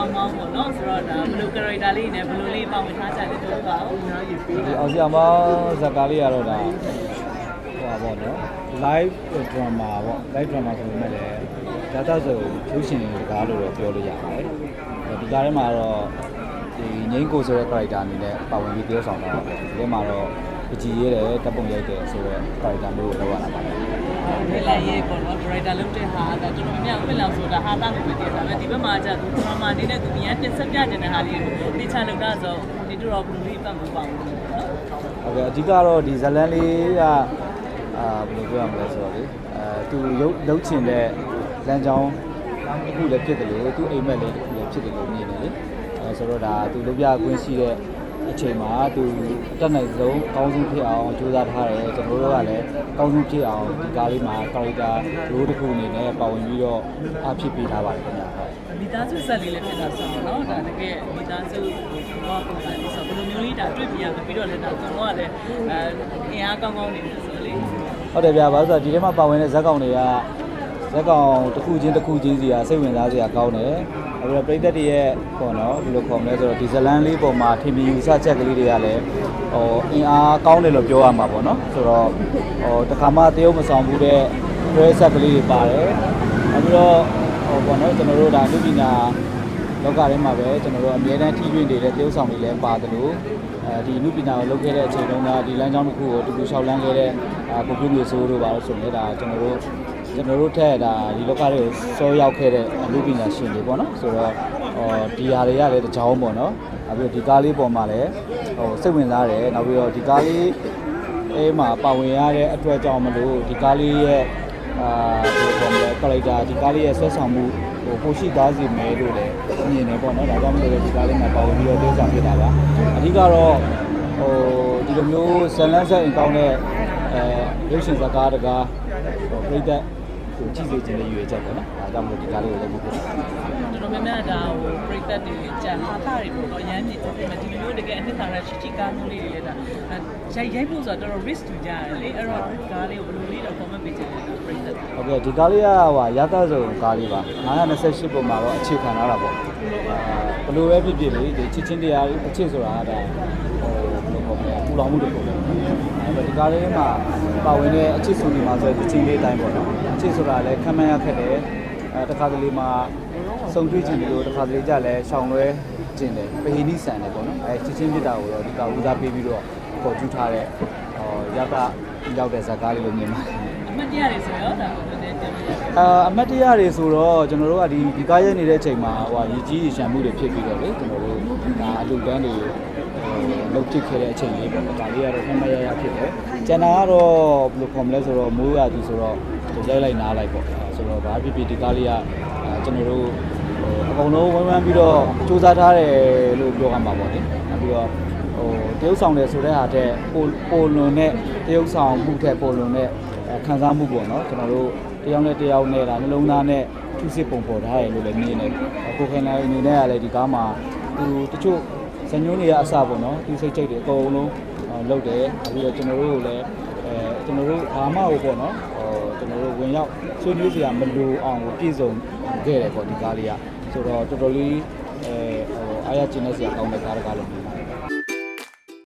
အောင်မောင်းပေါ့နော်ဆိုတော့ဒါဘယ်လို character လေးနဲ့ဘယ်လိုလေးပေါဝင်ထားကြလဲပြောပြပါဦးဒီအောင်စီအောင်မောင်းဇာတ်ကားလေးကတော့ဒါဟိုပါပေါ့နော် live drama ပေါ့ live drama ဆိုပေမဲ့လည်းဒါတော့ဆိုရုပ်ရှင်ကားလို့တော့ပြောလို့ရပါတယ်ဒီကားထဲမှာတော့ဒီငိမ့်ကိုဆိုတဲ့ character အနေနဲ့ပါဝင်ပြီးပြောဆောင်တာပေါ့ဒီထဲမှာတော့ပကြီးရဲတယ်တပ်ပုံရိုက်တယ်ဆိုတော့ character မျိုးကိုလောက်ရတာပါ ပဲဝေလာရေးပေါ့နော် director လုပ်တဲ့ဟာဒါတော်တော်များများဝေလာဆိုတာဟာတာကိုပဲတည်တာပဲဒီဘက်မှာကျသူ drama အနေနဲ့သူမြန်တင်ဆက်ပြနေတဲ့ဟာလေးကိုတေချာလုပ်တာဆိုဒီတော့ဘယ်လိုလေးပတ်မှုပါဘူးနော်ဟုတ်ကဲ့အဓိကတော့ဒီဇလန်လေးကအာဘယ်လိုပြောရမလဲဆိုတော့လေအဲသူရုပ်လုံးချင်တဲ့လမ်းကြောင်းတစ်ခုလည်းဖြစ်တယ်လို့သူအိမ်မက်လေးတစ်ခုလည်းဖြစ်တယ်လို့မြင်တယ်လေအဲဆိုတော့ဒါသူလုပ်ပြခွင့်ရှိတဲ့ အချိန်မှာသူအတက်နိုင်ဆုံးအကောင်းဆုံးဖြစ်အောင်ကြိုးစားထားတယ်ကျွန်တော်တို့ကလည်းအကောင်းဆုံးဖြစ်အောင်ဒီကားလေးမှာ character role တစ်ခုအနေနဲ့ပါဝင်ပြီးတော့အဖြစ်ပေးထားပါတယ်ခင်ဗျာဟုတ်မိသားစုဆက်လေးလည်းဖြစ်တာဆိုတော့နော်ဒါတကယ်မိသားစုဘောပုံစံလေးဆိုဘယ်လိုမျိုးလေးဒါတွေ့ပြရမှာပြီးတော့လည်းဒါကျွန်တော်ကလည်းအဲအင်အားကောင်းကောင်းနေတယ်ဆိုလေဟုတ်တယ်ဗျာဘာလို့ဆိုတော့ဒီထဲမှာပါဝင်တဲ့ဇက်ကောင်တွေက ဇက်ကောင်တစ်ခုချင်းတစ်ခုချင်းစီကစိတ်ဝင်စားစရာကောင်းတယ်။အဲဒီတော့ပြည်သက်တွေရဲ့ပေါ့နော်ဘယ်လိုခေါ်မလဲဆိုတော့ဒီဇလန်လေးပေါ်မှာထင်မြင်ယူဆချက်ကလေးတွေကလည်းဟိုအင်အားကောင်းတယ်လို့ပြောရမှာပေါ့နော်။ဆိုတော့ဟိုတခါမှတရုပ်မဆောင်ဘူးတဲ့ dress set ကလေးတွေပါတယ်။နောက်ပြီးတော့ဟိုပေါ့နော်ကျွန်တော်တို့ဒါလူပညာလောကထဲမှာပဲကျွန်တော်တို့အမြဲတမ်းထိတွေ့နေတဲ့တရုပ်ဆောင်တွေလည်းပါတယ်လို့ အဲဒီလူပညာကိုလုပ်ခဲ့တဲ့အချိန်တုန်းကဒီလမ်းကြောင်းတစ်ခုကိုတူတူလျှောက်လန်းခဲ့တဲ့အာပုဂ္ဂိုလ်မျိုးဆိုတို့ပါလို့ဆိုရင်ဒါကျွန်တော်တို့ကျွန်တော်တို့ထက်ဒါဒီလောကတွေကိုစောရောက်ခဲ့တဲ့လူပညာရှင်တွေပေါ့နော်ဆိုတော့ဟောဒီဟာတွေကလည်းတစ်ကြောင်းပေါ့နော်နောက်ပြီးတော့ဒီကားလေးပေါ်မှာလည်းဟိုစိတ်ဝင်စားတယ်နောက်ပြီးတော့ဒီကားလေးအဲမှာပါဝင်ရတဲ့အတွက်ကြောင့်မလို့ဒီကားလေးရဲ့အာဒီပေါ်မှာ character ဒီကားလေးရဲ့ဆွဲဆောင်မှု ဟိုပိုရှိသားစီမယ်လို့လည်းမြင်နေပေါ့နော်ဒါကြောင့်မလို့ဒီကားလေးမှာပါဝင်ပြီးတော့တိုးဆောင်ဖြစ်တာပါအဓိကတော့ဟိုဒီလိုမျိုးဇလန်းဆက်အင်ကောင်းတဲ့အဲရုပ်ရှင်ဇာတ်ကားတကားဟိုပြိတ္တကိုကြည့်စေခြင်းနဲ့ရွေးချက်ပေါ့နော်ဒါကြောင့်မလို့ဒီကားလေးကိုလည်းလုပ်ဖြစ်တာတော်တော်များများဒါဟိုပရိသတ်တွေကြာဟာတာတွေပေါ့နော်ရမ်းနေတယ်ဒီမှာဒီလိုမျိုးတကယ်အနှစ်သာရရှိရှိကားမျိုးလေးတွေလည်းဒါရိုက်ရိုက်ဖို့ဆိုတော့တော်တော် risk တူကြရတယ်လေအဲ့တော့ကားလေးကို ကဲ့ဒီကားလေးကဟိုရသစုံကားလေးပါ928ပုံမှာတော့အခြေခံထားတာပေါ့အာဘယ်လိုပဲဖြစ်ဖြစ်လေဒီချစ်ချင်းတရားအချစ်ဆိုတာကဒါဟိုဘယ်လိုခေါ်မလဲပူလောင်မှုတွေပေါ့အဲ့ဒီကားလေးမှာပါဝင်တဲ့အချစ်ဆိုနေမှာဆိုတဲ့ချင်းလေးအတိုင်းပေါ့နော်အချစ်ဆိုတာလည်းခံမှန်းရခက်တယ်အဲတခါတလေမှာစုံတွေ့ခြင်းလို့တခါတလေကြလည်းရှောင်လွဲခြင်းတယ်ပဟိနိဆန်တယ်ပေါ့နော်အဲချစ်ချင်းဖြစ်တာကိုတော့ဒီကဦးစားပေးပြီးတော့ပေါ်ကျူးထားတဲ့ဟောရသရောက်တဲ့ဇာတ်ကားလေးလို့မြင်ပါတယ်အ မှတ်တရတွေဆိုရောဒါကိုလည်းပြောပြရအောင်အာအမတ်တရားတွေဆိုတော့ကျွန်တော်တို့ကဒီဒီကားရဲနေတဲ့အချိန်မှာဟိုရည်ကြီးရည်ရှမ်းမှုတွေဖြစ်ပြီးတော့လေကျွန်တော်တို့ဒါအလူတန်းတွေဟိုလုတ်ဖြစ်ခဲ့တဲ့အချိန်လေးပေါ့ဒါလေးကတော့မှတ်မရရဖြစ်တယ်ကျန်တာကတော့ဘယ်လိုခေါ်မလဲဆိုတော့မိုးရသည်ဆိုတော့ဒီလိုက်လိုက်နားလိုက်ပေါ့ဆိုတော့ဘာဖြစ်ဖြစ်ဒီကားလေးကအာကျွန်တော်တို့ဟိုအကုန်လုံးဝမ်းဝမ်းပြီးတော့စူးစမ်းထားတယ်လို့ပြောရမှာပေါ့လေနောက်ပြီးတော့ဟိုတရုပ်ဆောင်တယ်ဆိုတဲ့ဟာတဲ့ပိုပိုလွန်တဲ့တရုပ်ဆောင်မှုထက်ပိုလွန်တဲ့အဲ ခံစားမှုပေါ့နော်ကျွန်တော်တို့တယောက်နဲ့တယောက်နဲ့ဒါနှလုံးသားနဲ့ထုစစ်ပုံပေါ်ထားတယ်လို့လည်းမြင်တယ်။ကိုခင်လိုက်အနေနဲ့ကလည်းဒီကားမှာသူတချို့ဇညုံးတွေကအစပေါ့နော်သူစိတ်ကြိတ်တွေအကုန်လုံးလုပ်တယ်။ပြီးတော့ကျွန်တော်တို့ကိုလည်းအဲကျွန်တော်တို့ဘာမှကိုပေါ့နော်ဟိုကျွန်တော်တို့ဝင်ရောက်ဆွေးနွေးစရာမလိုအောင်ကိုပြည့်စုံခဲ့တယ်ပေါ့ဒီကားလေးကဆိုတော့တော်တော်လေးအဲဟိုအားရကျင်းတဲ့စရာကောင်းတဲ့ကားတကားလို့မြင်ပါ